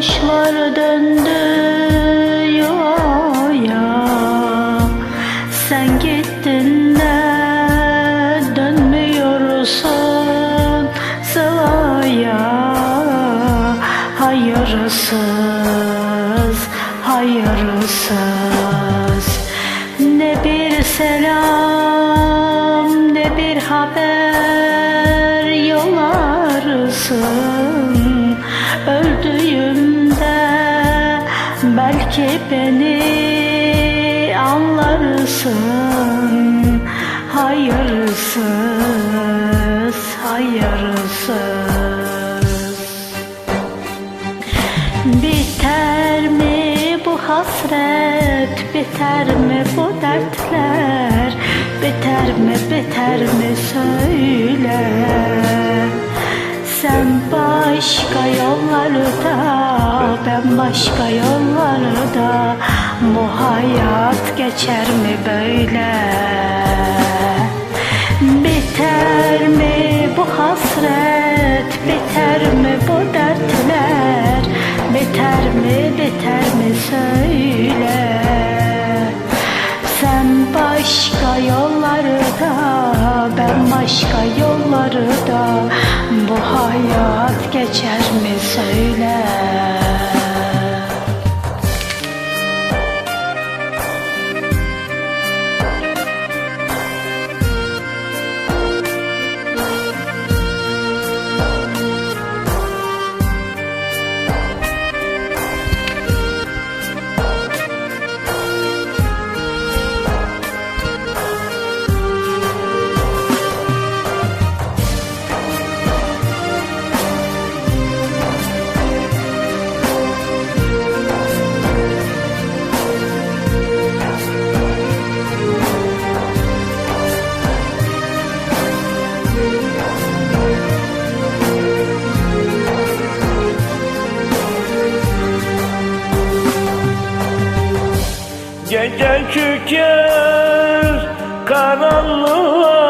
Kuşlar döndü yuvaya Sen gittin de dönmüyorsun Sılaya Hayırsız, hayırsız Ne bir selam ne bir haber yollarsın Öldüğümde belki beni anlarsın Hayırsız, hayırsız. Biter mi bu hasret Biter mi bu dertler? Biter mi biter mi söyle. Sen başka yollarda Ben başka yollarda Bu hayat geçer mi böyle? Biter mi bu hasret? Biter mi bu dertler? Biter mi biter mi söyle? Sen başka yollarda Ben başka yollarda Bu hayat geçer mi söyle Gece çöker karanlığa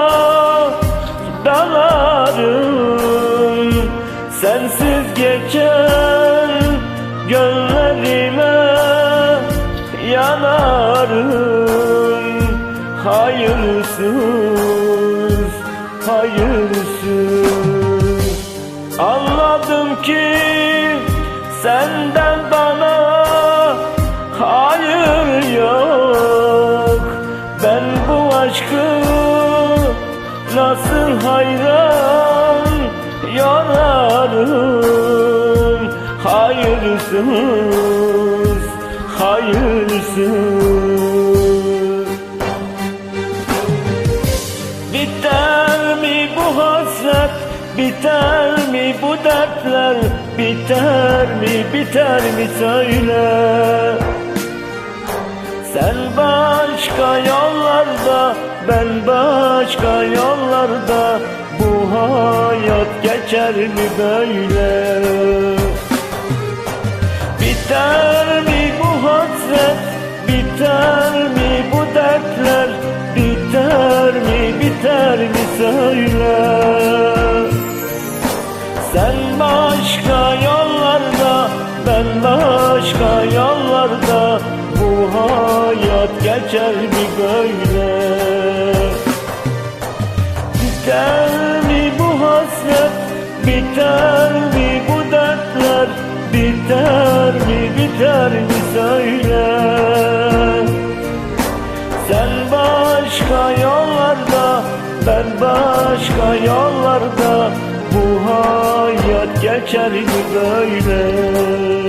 dalarım. Sensiz geçer gönlerime yanarım. Hayırsız, hayırsız. Anladım ki senden bana nasıl hayran yanarım Hayırsız, hayırsız Biter mi bu hasret? Biter mi bu dertler? Biter mi biter mi söyle. Sen başka yollarda Ben başka yollarda Bu hayat geçer mi böyle? Biter mi bu hasret Biter mi bu dertler Biter mi biter mi söyle? Sen başka yollarda Ben başka yollarda Bu hayat geçer mi geçer mi böyle.